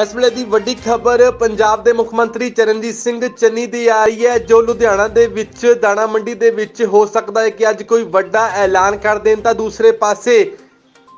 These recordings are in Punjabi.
ਇਸ ਵੇਲੇ ਦੀ ਵੱਡੀ ਖਬਰ ਪੰਜਾਬ ਦੇ ਮੁੱਖ ਮੰਤਰੀ ਚਰਨਜੀਤ ਸਿੰਘ ਚੰਨੀ ਦੀ ਆ ਰਹੀ ਹੈ, ਜੋ ਲੁਧਿਆਣਾ ਦੇ ਵਿੱਚ, ਦਾਣਾ ਮੰਡੀ ਦੇ ਵਿੱਚ ਹੋ ਸਕਦਾ ਹੈ ਕਿ ਅੱਜ ਕੋਈ ਵੱਡਾ ਐਲਾਨ ਕਰ ਦੇਣ ਤਾਂ ਦੂਸਰੇ ਪਾਸੇ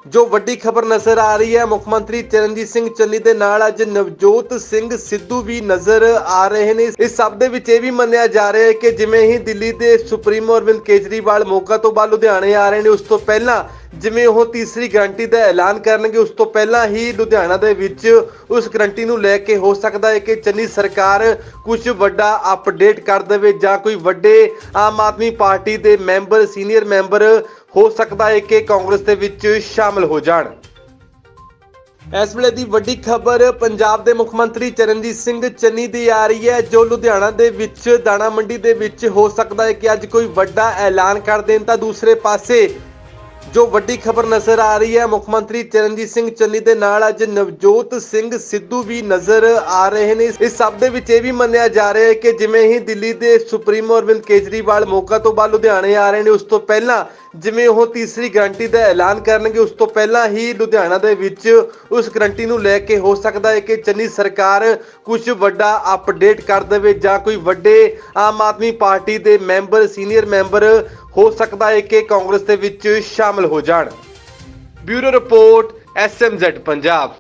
ਜੋ ਵੱਡੀ ਖਬਰ ਨਜ਼ਰ ਆ ਰਹੀ ਹੈ, ਮੁੱਖ ਮੰਤਰੀ ਚਰਨਜੀਤ ਸਿੰਘ ਚੰਨੀ ਦੇ ਨਾਲ ਅੱਜ ਨਵਜੋਤ ਸਿੰਘ ਸਿੱਧੂ ਵੀ ਨਜ਼ਰ ਆ ਰਹੇ ਨੇ। ਇਸ ਸਭ ਦੇ ਵਿੱਚ ਇਹ ਵੀ ਮੰਨਿਆ ਜਾ ਰਿਹਾ ਹੈ ਕਿ ਜਿਵੇਂ ਹੀ ਦਿੱਲੀ ਦੇ ਸੁਪਰੀਮੋ ਅਰਵਿੰਦ ਕੇਜਰੀਵਾਲ ਮੌਕਾ ਤੋਂ ਬਾਅਦ ਲੁਧਿਆਣੇ ਆ ਰਹੇ ਨੇ, ਉਸ ਤੋਂ ਪਹਿਲਾਂ ਜਿਵੇਂ ਉਹ ਤੀਸਰੀ ਗਰੰਟੀ ਦਾ ਐਲਾਨ ਕਰਨਗੇ, ਉਸ ਤੋਂ ਪਹਿਲਾਂ ਹੀ ਲੁਧਿਆਣਾ ਦੇ ਵਿੱਚ ਉਸ ਗਰੰਟੀ ਨੂੰ ਲੈ ਕੇ ਹੋ ਸਕਦਾ ਹੈ ਕਿ ਚੰਨੀ ਸਰਕਾਰ ਕੁਝ ਵੱਡਾ ਅਪਡੇਟ ਕਰ ਦੇਵੇ ਜਾਂ ਕੋਈ ਵੱਡੇ ਆਮ ਆਦਮੀ ਪਾਰਟੀ ਦੇ ਮੈਂਬਰ, ਸੀਨੀਅਰ ਮੈਂਬਰ ਹੋ ਸਕਦਾ ਹੈ ਕਿ ਕਾਂਗਰਸ ਦੇ ਵਿੱਚ ਸ਼ਾਮਲ ਹੋ ਜਾਣ। ਇਸ ਵੇਲੇ ਦੀ ਵੱਡੀ ਖਬਰ, ਪੰਜਾਬ ਦੇ ਮੁੱਖ ਮੰਤਰੀ ਚਰਨਜੀਤ ਸਿੰਘ ਚੰਨੀ ਦੀ ਆ ਰਹੀ ਹੈ, ਜੋ ਲੁਧਿਆਣਾ ਦੇ ਵਿੱਚ ਦਾਣਾ ਮੰਡੀ ਦੇ ਵਿੱਚ ਹੋ ਸਕਦਾ ਹੈ ਕਿ ਅੱਜ ਕੋਈ ਵੱਡਾ ਐਲਾਨ ਕਰ ਦੇਣ ਤਾਂ ਦੂਸਰੇ ਪਾਸੇ ਜੋ ਵੱਡੀ ਖਬਰ ਨਜ਼ਰ ਆ ਰਹੀ ਹੈ, ਮੁੱਖ ਮੰਤਰੀ ਚਰਨਜੀਤ ਸਿੰਘ ਚੰਨੀ ਦੇ ਨਾਲ ਅੱਜ ਨਵਜੋਤ ਸਿੰਘ ਸਿੱਧੂ ਵੀ ਨਜ਼ਰ ਆ ਰਹੇ ਨੇ। ਇਸ ਸਭ ਦੇ ਵਿੱਚ ਇਹ ਵੀ ਮੰਨਿਆ ਜਾ ਰਿਹਾ ਹੈ ਕਿ ਜਿਵੇਂ ਹੀ ਦਿੱਲੀ ਦੇ ਸੁਪਰੀਮੋ ਅਰਵਿੰਦ ਕੇਜਰੀਵਾਲ ਮੌਕਾ ਤੋਂ ਬਾਅਦ ਲੁਧਿਆਣੇ ਆ ਰਹੇ ਨੇ, ਉਸ ਤੋਂ ਪਹਿਲਾਂ ਜਿਵੇਂ ਉਹ ਤੀਸਰੀ ਗਰੰਟੀ ਦਾ ਐਲਾਨ ਕਰਨਗੇ, ਉਸ ਤੋਂ ਪਹਿਲਾਂ ਹੀ ਲੁਧਿਆਣਾ ਦੇ ਵਿੱਚ ਉਸ ਗਰੰਟੀ ਨੂੰ ਲੈ ਕੇ ਹੋ ਸਕਦਾ ਹੈ ਕਿ ਚੰਨੀ ਸਰਕਾਰ ਕੁਝ ਵੱਡਾ ਅਪਡੇਟ ਕਰ ਦੇਵੇ ਜਾਂ ਕੋਈ ਵੱਡੇ ਆਮ ਆਦਮੀ ਪਾਰਟੀ ਦੇ ਮੈਂਬਰ, ਸੀਨੀਅਰ ਮੈਂਬਰ ਹੋ ਸਕਦਾ ਹੈ ਕਿ ਕਾਂਗਰਸ ਦੇ ਵਿੱਚ ਸ਼ਾਮਲ ਹੋ ਜਾਣ। Bureau report SMZ Punjab.